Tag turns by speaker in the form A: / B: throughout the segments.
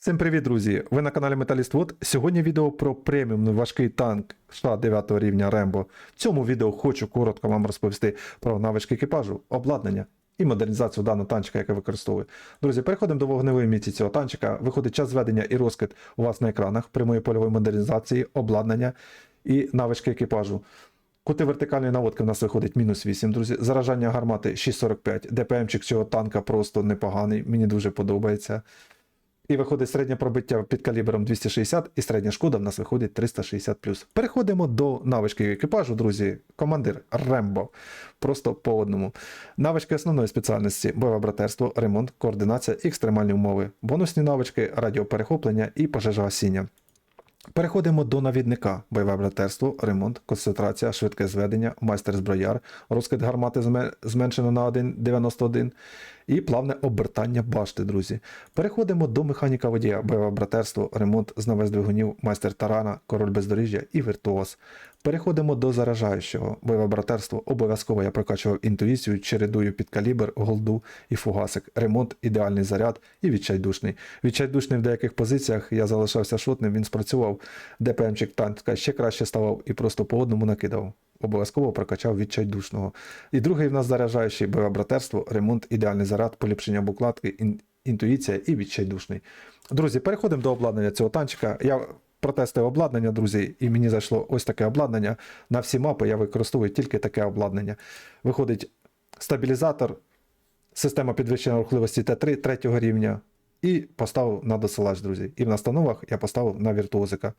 A: Всім привіт, друзі! Ви на каналі Металіст Вод. Сьогодні відео про преміумний важкий танк США 9 рівня Рембо. В цьому відео хочу коротко вам розповісти про навички екіпажу, обладнання і модернізацію даного танчика, який використовую. Друзі, переходимо до вогневої міці цього танчика. Виходить час зведення і розкид у вас на екранах прямої польової модернізації, обладнання і навички екіпажу. Кути вертикальної наводки в нас виходить мінус 8, друзі. Заражання гармати 6,45. ДПМчик цього танка просто непоганий, мені дуже подобається. І виходить середнє пробиття під калібром 260, і середня шкода в нас виходить 360 Переходимо до навички екіпажу, друзі. Командир Рембо. Просто по одному. Навички основної спеціальності: бойове братерство, ремонт, координація екстремальні умови. Бонусні навички радіоперехоплення і пожежогасіння. Переходимо до навідника: бойове братерство, ремонт, концентрація, швидке зведення, майстер зброяр, розкид гармати зме- зменшено на 1,91 і плавне обертання башти, друзі. Переходимо до механіка водія, бойове братерство, ремонт, знавець двигунів, майстер тарана, король бездоріжжя і віртуоз. Переходимо до заражаючого. Бойове братерство. Обов'язково я прокачував інтуїцію, чередую під калібр, голду і фугасик. Ремонт, ідеальний заряд і відчайдушний. Відчайдушний в деяких позиціях я залишався шотним, він спрацював. ДПМчик танка ще краще ставав і просто по одному накидав. Обов'язково прокачав відчайдушного. І другий в нас заряджаючий братерство, ремонт, ідеальний заряд, поліпшення букладки, ін- інтуїція і відчайдушний. Друзі, переходимо до обладнання цього танчика. Я протестив обладнання, друзі, і мені зайшло ось таке обладнання. На всі мапи я використовую тільки таке обладнання. Виходить стабілізатор, система підвищення рухливості Т3 третього рівня. І поставив на досилач, друзі. І в настановах я поставив на віртуозика.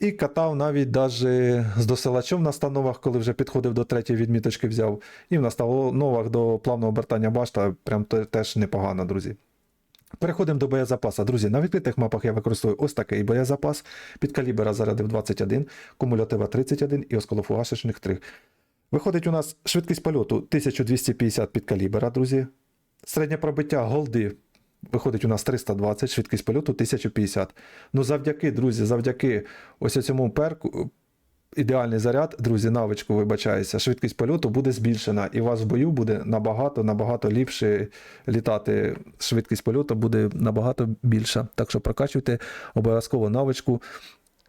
A: І катав навіть даже з досилачом на становах, коли вже підходив до третьої відміточки, взяв. І в настановах до плавного обертання башта прям теж непогано, друзі. Переходимо до боєзапаса. Друзі, на відкритих мапах я використовую ось такий боєзапас. Під калібра зарядив 21, кумулятива 31 і осколофугасочних 3. Виходить у нас швидкість польоту 1250 під калібра, друзі. Середнє пробиття голди виходить у нас 320, швидкість польоту 1050. Ну, завдяки, друзі, завдяки ось цьому перку. Ідеальний заряд, друзі, навичку вибачаюся, швидкість польоту буде збільшена, і у вас в бою буде набагато набагато ліпше літати. Швидкість польоту буде набагато більша. Так що прокачуйте обов'язково навичку.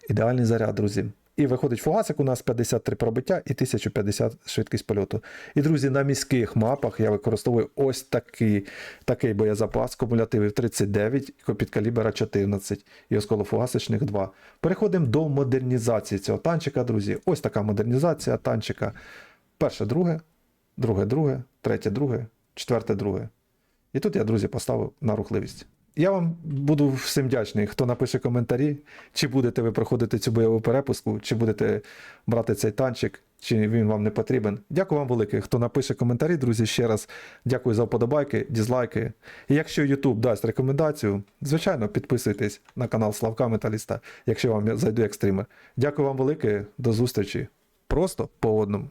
A: Ідеальний заряд, друзі. І виходить фугасик у нас 53 пробиття і 1050 швидкість польоту. І, друзі, на міських мапах я використовую ось такий, такий боєзапас, кумулятивів 39, під калібра 14 і осколофугасочних 2. Переходимо до модернізації цього танчика, друзі. Ось така модернізація танчика. Перше, друге, друге, друге, третє, друге, четверте, друге. І тут я, друзі, поставив на рухливість. Я вам буду всім вдячний, хто напише коментарі, чи будете ви проходити цю бойову перепуску, чи будете брати цей танчик, чи він вам не потрібен. Дякую вам велике, хто напише коментарі, друзі. Ще раз дякую за вподобайки, дізлайки. І якщо YouTube дасть рекомендацію, звичайно, підписуйтесь на канал Славка Металіста, якщо вам зайду як стрімер. Дякую вам велике, до зустрічі. Просто по одному.